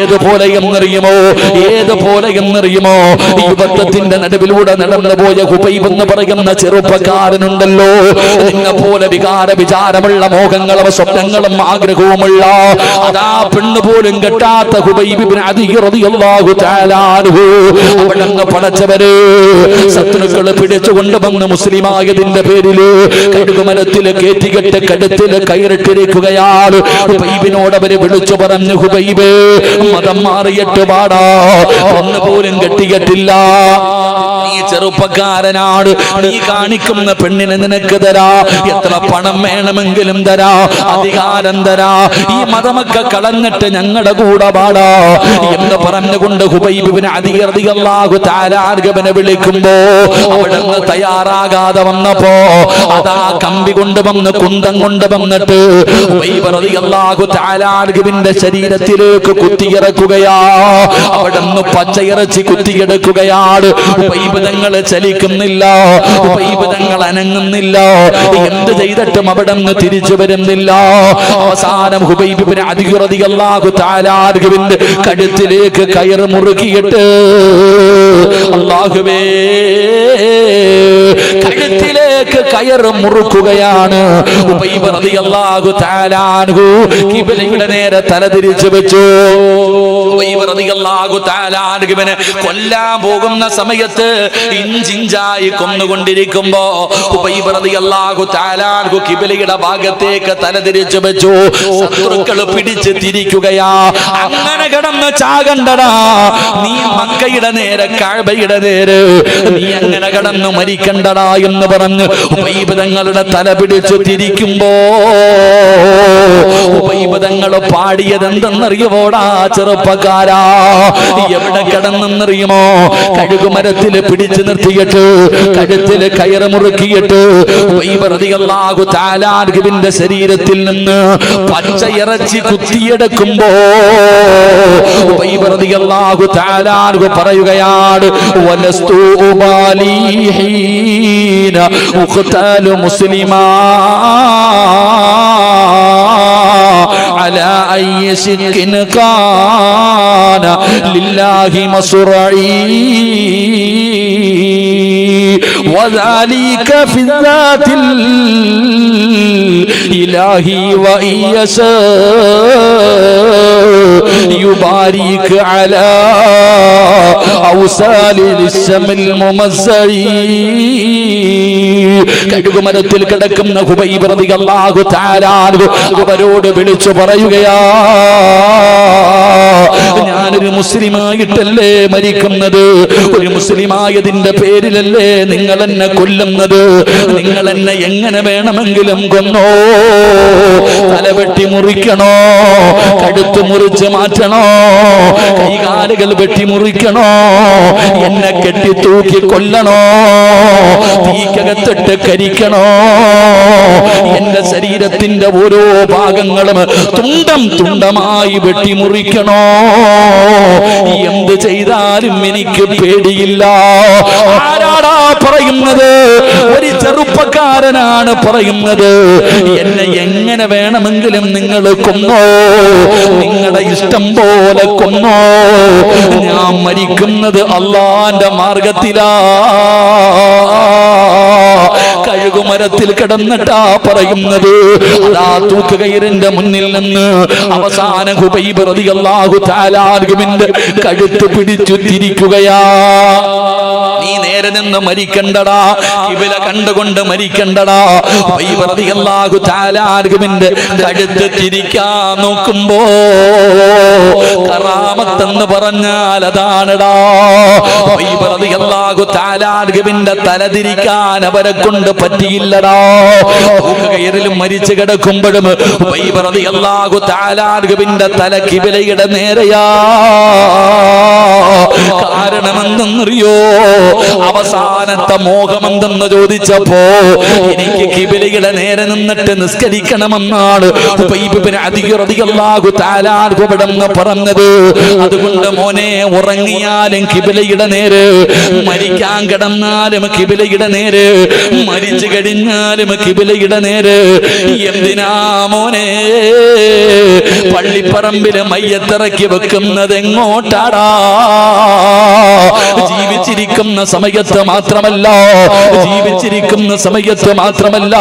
ഏതുപോലെ എന്നറിയുമോ? ഏതുപോലെ എന്നറിയുമോ? യുവത്വത്തിന്റെ നടുവിലൂടെ നടന്നു പോയ ഹുബൈബ് എന്ന് പറയുന്ന ചെറുപ്പക്കാരനുണ്ടല്ലോ. എന്നെ പോലെ വികാര വിചാരമുള്ള മോഹങ്ങളും സ്വപ്നങ്ങളും ആഗ്രഹവുമുള്ള അതാ പെണ്ണ് പോലും കെട്ടാത്ത അവിടങ്ങ് പടച്ചവര് ശത്രുക്കൾ പിടിച്ചുകൊണ്ട് വന്ന് മുസ്ലിമായതിന്റെ പേരിൽ കടുകുമരത്തിൽ കേറ്റികെട്ട് കടുത്തിൽ കയറിട്ടിരിക്കുകയാണ്. ഹുബൈബിനോട് അവർ വിളിച്ചു പറഞ്ഞു ഹുബൈബ് മതം മാറിയിട്ട് പാടാ ഒന്ന് പോലും കെട്ടികെട്ടില്ല നീ ചെറുപ്പക്കാരനാണ് നീ കാണിക്കുന്ന പെണ്ണിനെ നിനക്ക് തരാ. എത്ര പണം വേണമെങ്കിലും തരാ. അധികാരം തരാ. ഈ മതമൊക്കെ കളഞ്ഞിട്ട് ഞങ്ങളുടെ കൂടെ പാടാ എന്ന് പറഞ്ഞുകൊണ്ട് ഹുബൈബിന് അധികൃതികളാകു താരാർഗവനെ വിളിക്കുമ്പോ അവിടെ നിന്ന് തയ്യാറാകാതെ വന്നപ്പോ അതാ കമ്പി കൊണ്ടുവന്ന് കുന്തം കൊണ്ട് വന്നിട്ട് ഹുബൈബിറതികളാകു താരാർഗവിന്റെ ശരീരത്തിലേക്ക് കുത്തിയിറക്കുകയാ. അവിടെ നിന്ന് പച്ചയിറച്ചി കുത്തിയെടുക്കുകയാണ്. ഉപൈബിതങ്ങൾ ചലിക്കുന്നില്ല. ഉപൈബിതങ്ങൾ അനങ്ങുന്നില്ല. എന്ത് ചെയ്തിട്ടും അവിടെ നിന്ന് തിരിച്ചു വരുന്നില്ല. അവസാനം ഹുബൈബിന് അധികൃതികളാകു താലാർഗുവിന്റെ കഴുത്തിലേക്ക് കയറ് മുറുകിയിട്ട് അള്ളാഹുവേ കഴുത്തിലേക്ക് കയറ് മുറുക്കുകയാണ്. കിബിലയുടെ നേരെ തല തിരിച്ചു വെച്ചു കൊല്ലാൻ പോകുന്ന സമയത്ത് ഇഞ്ചിഞ്ചായി കൊന്നുകൊണ്ടിരിക്കുമ്പോ കിബിലയുടെ ഭാഗത്തേക്ക് തല തിരിച്ചു വെച്ചു. ശത്രുക്കൾ പിടിച്ച് തിരിക്കുകയാ. അങ്ങനെ കിടന്ന് ചാകണ്ടടാ. നീ മക്കയുടെ നേരെ കാഴ്ബയുടെ നേരെ. നീ അങ്ങനെ കിടന്ന് മരിക്കണ്ടടാ എന്ന് പറഞ്ഞ് ഉപൈബതങ്ങളുടെ തല പിടിച്ചു തിരിക്കുമ്പോ ഉപൈബതങ്ങൾ പാടിയത് എന്തെന്നറിയുമോടാ ചെറുപ്പക്കാരാ? എവിടെ കിടന്നെന്നറിയുമോ? കഴുകുമരത്തിൽ പിടിച്ചു നിർത്തിയിട്ട് കഴുത്തിൽ കയറ് മുറുക്കിയിട്ട് ഉപൈബറിയാകു താലാർഗുവിന്റെ ശരീരത്തിൽ നിന്ന് പച്ച ഇറച്ചി കുത്തിയെടുക്കുമ്പോ ഉപൈബറിയാകു താലാർഗു പറയുകയാണ് يقتل مسلما على أي سك كان لله مصرعي. وذلك في الذات الإله وإن يشاء يبارك على أوسال الشم الممزعي കഴുകുമരത്തിൽ കിടക്കുന്ന ഹുബൈബ് റളിയല്ലാഹു തആല അൻഹു അവരോട് വിളിച്ചു പറയുകയാ ഞാനൊരു മുസ്ലിമായിട്ടല്ലേ മരിക്കുന്നത്? ഒരു മുസ്ലിമായതിന്റെ പേരിലല്ലേ നിങ്ങൾ എന്നെ കൊല്ലുന്നത്? നിങ്ങൾ എന്നെ എങ്ങനെ വേണമെങ്കിലും കൊന്നോ? തലവെട്ടി മുറിക്കണോ? കടുത്തു മുറിച്ച് മാറ്റണോ? കൈകാലുകൾ വെട്ടി മുറിക്കണോ? എന്നെ കെട്ടി തൂക്കി കൊല്ലണോ? തീക്കകത്തിട്ട് കരിക്കണോ? എന്റെ ശരീരത്തിന്റെ ഓരോ ഭാഗങ്ങളും തുണ്ടം തുണ്ടമായി വെട്ടിമുറിക്കണോ? എന്ത് ചെയ്താലും എനിക്ക് പേടിയില്ല. ആരാടാ പറയുന്നത്? ഒരു ചെറുപ്പക്കാരനാണ് പറയുന്നത്. എന്നെ എങ്ങനെ വേണമെങ്കിലും നിങ്ങൾ കൊന്നോ? നിങ്ങളുടെ ഇഷ്ടം പോലെ കൊന്നോ? ഞാൻ മരിക്കുന്നത് അള്ളാന്റെ മാർഗത്തിലാ. കഴുകുമരത്തിൽ കിടന്നിട്ടാ പറയുന്നത്. അതാ തൂക്കുകയറിന്റെ മുന്നിൽ നിന്ന് അവസാന ഹുബൈബ് റളിയല്ലാഹു അൻഹുവിന്റെ കഴുത്ത് പിടിച്ചു തിരിക്കുകയാ. നീ നേരെ നിന്ന് മരിക്കണ്ടടാ. ഇവല കണ്ടുകൊണ്ട് മരിക്കണ്ടടാ. റളിയല്ലാഹു അൻഹുവിന്റെ കഴുത്ത് തിരിക്കാൻ നോക്കുമ്പോ കറാമത്തെന്ന് പറഞ്ഞാൽ അതാണടാ. തലതിരിക്കാൻ അവരെ കൊണ്ട് പറ്റിയില്ലടാ. കയറിലും മരിച്ചു കിടക്കുമ്പോഴും അള്ളാഹു താലാർഗുവിന്റെ തല കിബിലയുടെ നേരെയാ. കാരണമെന്തെന്നറിയോ അവസാനത്തെ മോഹമെന്തെന്ന് ചോദിച്ചപ്പോ എനിക്ക് കിബിലയുടെ നേരെ നിന്നിട്ട് നിസ്കരിക്കണമെന്നാണ് പറഞ്ഞത്. അതുകൊണ്ട് മോനെ ഉറങ്ങിയാലും കിബിലയുടെ നേര്. മരിക്കാൻ കിടന്നാലും കിബിലയുടെ നേര്. മരിച്ചു കഴിഞ്ഞാലും കിബിലയുടെ നേര്. എന്തിനാ മോനെ? പള്ളിപ്പറമ്പിൽ മയ്യത്തിറക്കി വെക്കുന്നത് എങ്ങോട്ടാടാ ജീവിച്ചിരിക്കുന്ന സമയത്ത് മാത്രമല്ല ജീവിച്ചിരിക്കുന്ന സമയത്ത് മാത്രമല്ല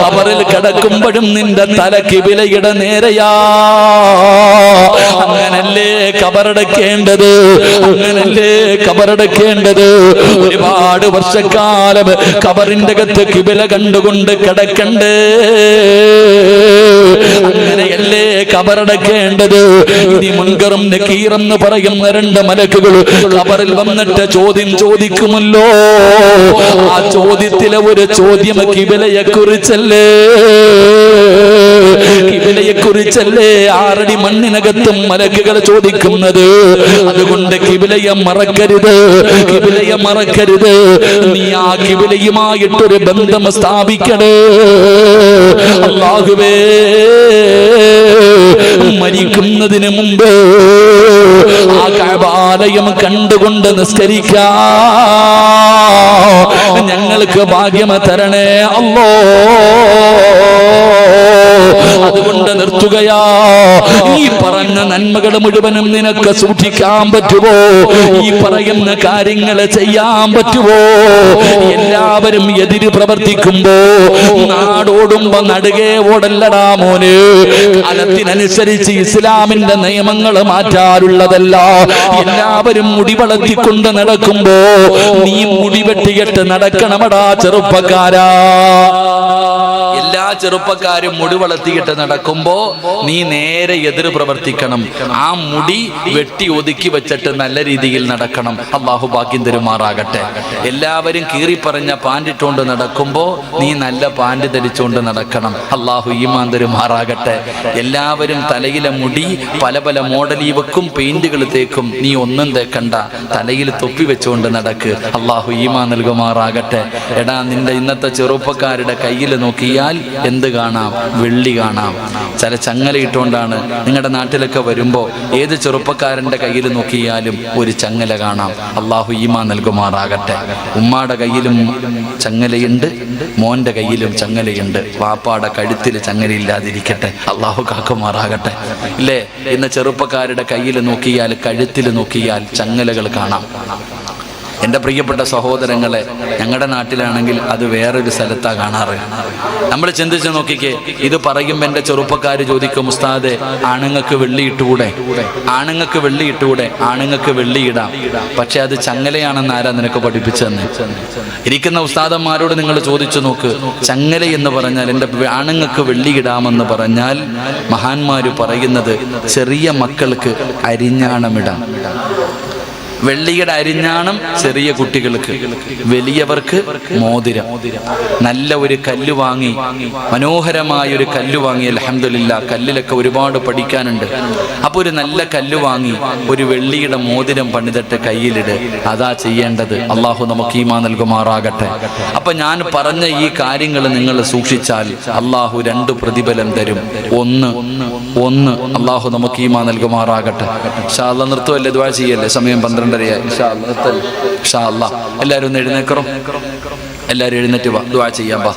കവറിൽ കിടക്കുമ്പോഴും നിന്റെ തല കിബിലയുടെ നേരെയാ. അങ്ങനല്ലേ കബറടക്കേണ്ടത്. അങ്ങനല്ലേ കബറടക്കേണ്ടത്. ഒരുപാട് വർഷക്കാലം കബറിന്റെ അകത്ത് കിബില കണ്ടുകൊണ്ട് കിടക്കണ്ടേ. അങ്ങനെയല്ലേ കബറടക്കേണ്ടത്. ഇനി മുൻകറും നക്കീറെന്ന് പറയുന്ന രണ്ട് മലക്കുകൾ കബറിൽ വന്നിട്ട് ചോദ്യം ചോദിക്കുമല്ലോ. ആ ചോദ്യത്തിലെ ഒരു ചോദ്യം കിബിലയെ കുറിച്ചല്ലേ? കിബിലയെ കുറിച്ചല്ലേ ആറടി മണ്ണിനകത്തും മലക്കുകൾ ചോദിക്കുന്നത്? അതുകൊണ്ട് കിബിലയെ മറക്കരുത് കിബിലയെ മറക്കരുത്. നീ ആ കിബിലയുമായിട്ടൊരു ബന്ധം സ്ഥാപിക്കണേ. അള്ളാഹുവേ മരിക്കുന്നതിന് മുമ്പ് ആ കബാലയം കണ്ടുകൊണ്ട് നിസ്കരിക്കാ. ഞങ്ങൾക്ക് ഭാഗ്യമ തരണേ അല്ലോ അതുകൊണ്ട് നിർത്തുകയാ. ഈ പറഞ്ഞ നന്മകൾ മുഴുവനും നിനക്ക് സൂക്ഷിക്കാൻ പറ്റുമോ ഈ പറയുന്ന കാര്യങ്ങൾ ചെയ്യാൻ പറ്റുമോ എല്ലാവരും എതിര് പ്രവർത്തിക്കുമ്പോ നാടോടുമ്പോ നടുകേ ഓടല്ലടാ മോന്. കാലത്തിനനുസരിച്ച് ഇസ്ലാമിന്റെ നിയമങ്ങൾ മാറ്റാറുള്ളതല്ല. എല്ലാവരും മുടി വളർത്തിക്കൊണ്ട് നടക്കുമ്പോ നീ മുടി വെട്ടിയിട്ട് നടക്കണമടാ ചെറുപ്പക്കാരാ. ചെറുപ്പക്കാരും മുടി വളർത്തിയിട്ട് നടക്കുമ്പോ നീ നേരെ എതിര് പ്രവർത്തിക്കണം. ആ മുടി വെട്ടി ഒതുക്കി വെച്ചിട്ട് നല്ല രീതിയിൽ നടക്കണം. അള്ളാഹു ഭാഗ്യം തരുമാറാകട്ടെ. എല്ലാവരും കീറി പറഞ്ഞ പാൻറിട്ടുകൊണ്ട് നടക്കുമ്പോ നീ നല്ല പാന്റ് ധരിച്ചുകൊണ്ട് നടക്കണം. അള്ളാഹു ഈമാൻ തരുമാറാകട്ടെ. എല്ലാവരും തലയിലെ മുടി പല പല മോഡലീവക്കും പെയിന്റുകൾ തേക്കും. നീ ഒന്നും തേക്കണ്ട. തലയിൽ തൊപ്പി വെച്ചുകൊണ്ട് നടക്ക്. അള്ളാഹു ഈമാ നൽകുമാറാകട്ടെ. എടാ നിന്റെ ഇന്നത്തെ ചെറുപ്പക്കാരുടെ കയ്യിൽ നോക്കിയാൽ എന്ത് കാണാം? വെള്ളി കാണാം. ചില ചങ്ങലയിട്ടുകൊണ്ടാണ് നിങ്ങളുടെ നാട്ടിലൊക്കെ വരുമ്പോൾ ഏത് ചെറുപ്പക്കാരന്റെ കയ്യിൽ നോക്കിയാലും ഒരു ചങ്ങല കാണാം. അള്ളാഹു ഈമാ നൽകുമാറാകട്ടെ. ഉമ്മാടെ കയ്യിലും ചങ്ങലയുണ്ട് മോന്റെ കയ്യിലും ചങ്ങലയുണ്ട്. വാപ്പാടെ കഴുത്തിൽ ചങ്ങലയില്ലാതിരിക്കട്ടെ. അള്ളാഹു കാക്കുമാറാകട്ടെ. ഇല്ലേ? ഇന്ന് ചെറുപ്പക്കാരുടെ കയ്യിൽ നോക്കിയാൽ കഴുത്തിൽ നോക്കിയാൽ ചങ്ങലകൾ കാണാം. എന്റെ പ്രിയപ്പെട്ട സഹോദരങ്ങളെ ഞങ്ങളുടെ നാട്ടിലാണെങ്കിൽ അത് വേറൊരു സ്ഥലത്താണ് കാണാറ്. നമ്മൾ ചിന്തിച്ച് നോക്കിക്കേ ഇത് പറയുമ്പോൾ എന്റെ ചെറുപ്പക്കാർ ചോദിക്കും ഉസ്താദെ ആണുങ്ങൾക്ക് വെള്ളി ഇട്ടുകൂടെ ആണുങ്ങൾക്ക് വെള്ളി ഇട്ടുകൂടെ ആണുങ്ങൾക്ക് വെള്ളി ഇടാം പക്ഷെ അത് ചങ്ങലയാണെന്ന് ആരാ നിനക്ക് പഠിപ്പിച്ചെന്ന്? ഇരിക്കുന്ന ഉസ്താദന്മാരോട് നിങ്ങൾ ചോദിച്ചു നോക്ക്. ചങ്ങല എന്ന് പറഞ്ഞാൽ എന്റെ ആണുങ്ങൾക്ക് വെള്ളി ഇടാമെന്ന് പറഞ്ഞാൽ മഹാന്മാര് പറയുന്നത് ചെറിയ മക്കൾക്ക് അരിഞ്ഞാണമിടാം. വെള്ളിയുടെ അരിഞ്ഞാണം ചെറിയ കുട്ടികൾക്ക് വലിയവർക്ക് മോതിരം. നല്ല ഒരു കല്ല് വാങ്ങി മനോഹരമായ ഒരു കല്ല് വാങ്ങി അലഹമില്ല കല്ലിലൊക്കെ ഒരുപാട് പഠിക്കാനുണ്ട്. അപ്പോൾ ഒരു നല്ല കല്ല് വാങ്ങി ഒരു വെള്ളിയുടെ മോതിരം പണിതിട്ട് കയ്യിലിട്. അതാ ചെയ്യേണ്ടത്. അള്ളാഹു നമുക്ക് ഈമാ നൽകുമാറാകട്ടെ. അപ്പൊ ഞാൻ പറഞ്ഞ ഈ കാര്യങ്ങൾ നിങ്ങൾ സൂക്ഷിച്ചാൽ അള്ളാഹു രണ്ട് പ്രതിഫലം തരും. ഒന്ന് ഒന്ന് അള്ളാഹു നമുക്ക് ഈമാ നൽകുമാറാകട്ടെ. ഷാല്ല നിർത്തുമല്ലേ ദ്വാ ചെയ്യല്ലേ? സമയം പന്ത്രണ്ടരയായി അല്ലാ. എല്ലാവരും ഒന്ന് എഴുന്നേക്കറോ? എല്ലാവരും എഴുന്നേറ്റ് വാ. ദുവാ ചെയ്യാം വാ.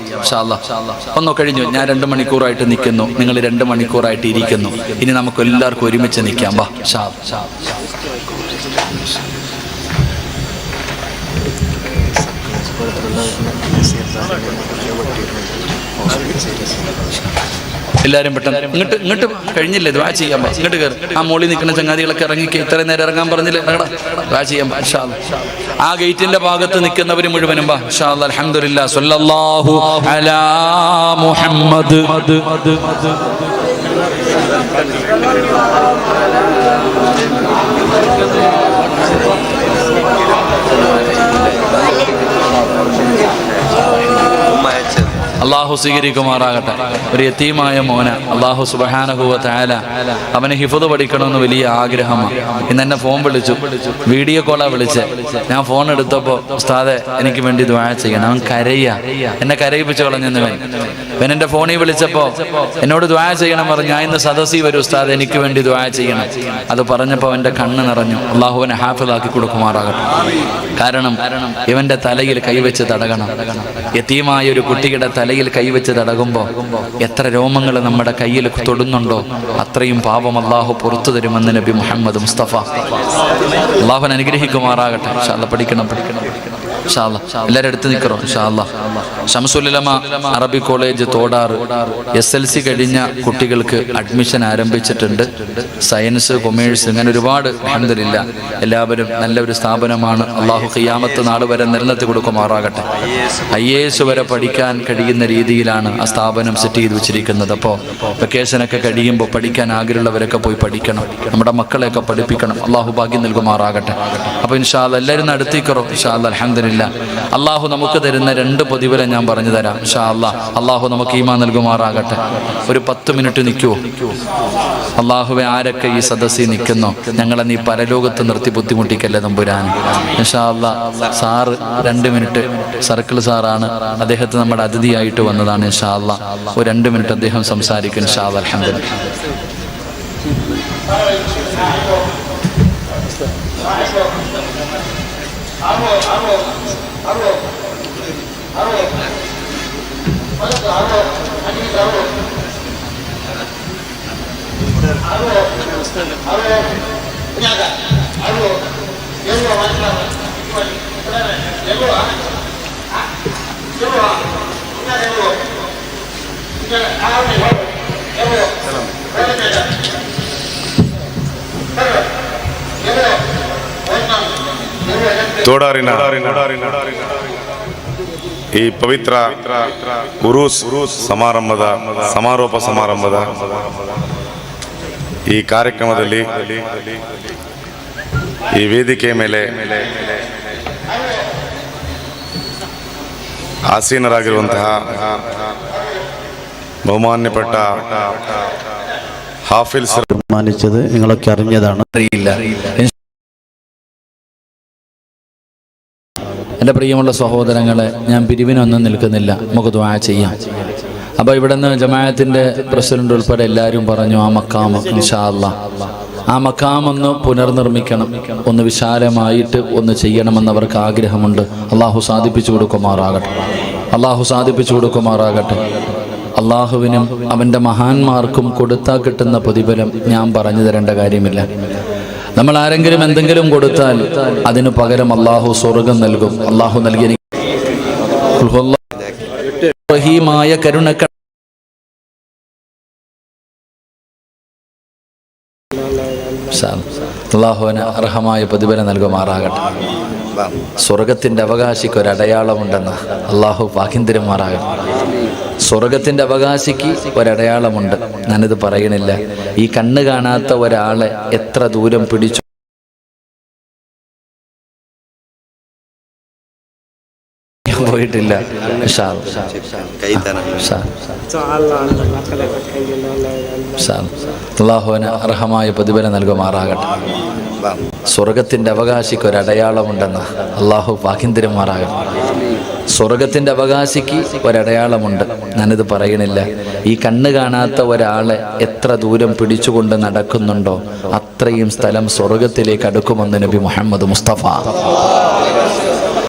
ഒന്നോ കഴിഞ്ഞു? ഞാൻ രണ്ട് മണിക്കൂറായിട്ട് നിൽക്കുന്നു നിങ്ങൾ രണ്ട് മണിക്കൂറായിട്ട് ഇരിക്കുന്നു. ഇനി നമുക്ക് എല്ലാവർക്കും ഒരുമിച്ച് നിൽക്കാം വാ. ഷാ എല്ലാവരും പെട്ടെന്ന് ഇങ്ങോട്ട് ഇങ്ങോട്ട് കഴിഞ്ഞില്ലേ ദ്വാ ചെയ്യാൻ പറ്റും ഇങ്ങോട്ട് കയറി ആ മോളിൽ നിൽക്കുന്ന ചങ്ങാതികളൊക്കെ ഇറങ്ങിക്ക് ഇത്രയും നേരം ഇറങ്ങാൻ പറഞ്ഞില്ലേ ഇറങ്ങടാ. ദ്വാ ചെയ്യാൻ പറ്റും. ആ ഗേറ്റിന്റെ ഭാഗത്ത് നിൽക്കുന്നവർ മുഴുവനും വാ. അൽഹംദുലില്ലാ സല്ലല്ലാഹു അലാ മുഹമ്മദ് ഉമ്മ അയച്ചത് അള്ളാഹു സ്വീകരിക്കുമാറാകട്ടെ. ഒരു യത്തീമായ മോന അള്ളാഹു സുബഹാനഹുവ അവന് ഹിഫുദ് പഠിക്കണമെന്ന് വലിയ ആഗ്രഹമാണ്. ഇന്ന് എന്നെ ഫോൺ വിളിച്ചു. വീഡിയോ കോളാ വിളിച്ച്. ഞാൻ ഫോൺ എടുത്തപ്പോൾ ഉസ്താദെ എനിക്ക് വേണ്ടി ദ്വാ ചെയ്യണം. അവൻ കരയ. എന്നെ കരയിപ്പിച്ചു കളഞ്ഞെന്നുവൻ ഇവൻ. എന്റെ ഫോണിൽ വിളിച്ചപ്പോൾ എന്നോട് ദ്വാ ചെയ്യണം പറഞ്ഞു ഞാൻ ഇന്ന് സദസ്സി വരും ഉസ്താദ് എനിക്ക് വേണ്ടി ദ്വാ ചെയ്യണം. അത് പറഞ്ഞപ്പോൾ അവന്റെ കണ്ണ് നിറഞ്ഞു. അള്ളാഹുവിനെ ഹാഫിലാക്കി കൊടുക്കുമാറാകട്ടെ. കാരണം ഇവന്റെ തലയിൽ കൈവച്ച് തടകണം. യത്തീമായ ഒരു കുട്ടിയുടെ തലയിൽ കൈവച്ച് തടകുമ്പോൾ എത്ര രോമങ്ങൾ നമ്മുടെ കയ്യിൽ തൊടുന്നുണ്ടോ അത്രയും പാപം അള്ളാഹു പുറത്തു തരുമെന്ന് നബി മുഹമ്മദ് മുസ്തഫ. അള്ളാഹുൻ അനുഗ്രഹിക്കുമാറാകട്ടെ. പഠിക്കണം പഠിക്കണം പഠിക്കണം. ഇൻഷാ എടുത്തു എടുത്ത് നിൽക്കറോ ഷംസുലമ അറബി കോളേജ് തോടാറ് എസ് എൽ സി കഴിഞ്ഞ കുട്ടികൾക്ക് അഡ്മിഷൻ ആരംഭിച്ചിട്ടുണ്ട്. സയൻസ് കൊമേഴ്സ് അങ്ങനെ ഒരുപാട് അഹമ്മദില്ല എല്ലാവരും നല്ലൊരു സ്ഥാപനമാണ്. അള്ളാഹു ഖിയാമത്ത് നാട് വരെ നിലനിർത്തി കൊടുക്കുമാറാകട്ടെ. ഐ എ എസ് വരെ പഠിക്കാൻ കഴിയുന്ന രീതിയിലാണ് ആ സ്ഥാപനം സെറ്റ് ചെയ്ത് വെച്ചിരിക്കുന്നത്. അപ്പോൾ വെക്കേഷനൊക്കെ കഴിയുമ്പോൾ പഠിക്കാൻ ആഗ്രഹമുള്ളവരൊക്കെ പോയി പഠിക്കണം. നമ്മുടെ മക്കളെയൊക്കെ പഠിപ്പിക്കണം. അള്ളാഹു ഭാഗ്യം നൽകുമാറാകട്ടെ. അപ്പോൾ ഇൻഷാല്ല എല്ലാവരും നടത്തിക്കറോ ഇൻഷാല്ല ഇൻഷാല്ല അലഹമില്ല അള്ളാഹു നമുക്ക് തരുന്ന രണ്ട് പ്രതിഫലം ഞാൻ പറഞ്ഞു തരാം ഷാ അല്ലാ. അള്ളാഹു നമുക്ക് ഈമാ നൽകുമാറാകട്ടെ. ഒരു പത്ത് മിനിറ്റ് നിൽക്കുവോ അള്ളാഹുവെ ആരൊക്കെ ഈ സദസ്സിൽ നിൽക്കുന്നു? ഞങ്ങളെ നീ പരലോകത്ത് നിർത്തി ബുദ്ധിമുട്ടിക്കല്ലേ തമ്പുരാൻ ഷാ അള്ളാ സാറ് രണ്ട് മിനിറ്റ് സർക്കിൾ സാറാണ്. അദ്ദേഹത്തെ നമ്മുടെ അതിഥിയായിട്ട് വന്നതാണ് ഷാ അള്ളാ ഒരു രണ്ട് മിനിറ്റ് അദ്ദേഹം സംസാരിക്കും 바로 바로 바로. 바로. 맞았어 바로. 아니 바로. 바로. 바로. 그냥 가 바로. 여기로 마지막 그다음에 여기로 와. 여기로 와. 그냥 여기로. 그냥 다음에 여기로. 여기로 ತೋಡಾರಿನ ಈ ಪವಿತ್ರ ಉರೂಸ್ ಸಮಾರಂಭದ ಸಮಾರೋಪ ಸಮಾರಂಭದ ಈ ಕಾರ್ಯಕ್ರಮದಲ್ಲಿ ಈ ವೇದಿಕೆ ಮೇಲೆ ಆಸೀನರಾಗಿರುವಂತಹ ಬಹುಮಾನ್ಯಪಟ್ಟ ಹಾಫಿಲ್ ಸರ್ തീരുമാനിച്ചത് നിങ്ങളൊക്കെ അറിഞ്ഞതാണ് അറിയില്ല എന്റെ പ്രിയമുള്ള സഹോദരങ്ങളെ ഞാൻ പിരിവിനൊന്നും നിൽക്കുന്നില്ല. നമുക്ക് ദ്വാ ചെയ്യാം. അപ്പോൾ ഇവിടെ നിന്ന് ജമാഅത്തിന്റെ പ്രസിഡന്റ് ഉൾപ്പെടെ എല്ലാവരും പറഞ്ഞു ആ മക്കാമ ഇൻഷാല്ല ആ മക്കാം ഒന്ന് പുനർനിർമ്മിക്കണം. ഒന്ന് വിശാലമായിട്ട് ഒന്ന് ചെയ്യണമെന്ന് അവർക്ക് ആഗ്രഹമുണ്ട്. അള്ളാഹു സാധിപ്പിച്ചു കൊടുക്കുമാറാകട്ടെ. അള്ളാഹു സാധിപ്പിച്ചു കൊടുക്കുമാറാകട്ടെ. അള്ളാഹുവിനും അവന്റെ മഹാന്മാർക്കും കൊടുത്താൽ കിട്ടുന്ന പ്രതിഫലം ഞാൻ പറഞ്ഞു തരേണ്ട കാര്യമില്ല. നമ്മൾ ആരെങ്കിലും എന്തെങ്കിലും കൊടുത്താൽ അതിന് പകരം അള്ളാഹു സ്വർഗം നൽകും. അള്ളാഹു നൽകിയ റഹീമായ അള്ളാഹുവിന് അർഹമായ പ്രതിഫലം നൽകുമാറാകട്ടെ. സ്വർഗത്തിന്റെ അവകാശിക്ക് ഒരു അടയാളമുണ്ടെന്ന് അള്ളാഹു വാഹിന്തിരമാറാകട്ടെ സ്വർഗത്തിന്റെ അവകാശിക്ക് ഒരടയാളമുണ്ട്. ഞാനിത് പറയണില്ല. ഈ കണ്ണ് കാണാത്ത ഒരാളെ എത്ര ദൂരം പിടിച്ചു പോയിട്ടില്ല. അള്ളാഹുവിന് അർഹമായ പ്രതിഫലം നൽകുമാറാകട്ടെ. സ്വർഗത്തിന്റെ അവകാശിക്ക് ഒരു അടയാളമുണ്ടെന്ന് അള്ളാഹു വാഹിന്തിരമാറാകട്ടെ സ്വർഗത്തിന്റെ അവകാശിക്ക് ഒരടയാളമുണ്ട്. ഞാനിത് പറയണില്ല. ഈ കണ്ണ് കാണാത്ത ഒരാളെ എത്ര ദൂരം പിടിച്ചുകൊണ്ട് നടക്കുന്നുണ്ടോ? അത്രയും സ്ഥലം സ്വർഗത്തിലേക്ക് അടുക്കുമെന്ന് നബി മുഹമ്മദ് മുസ്തഫ.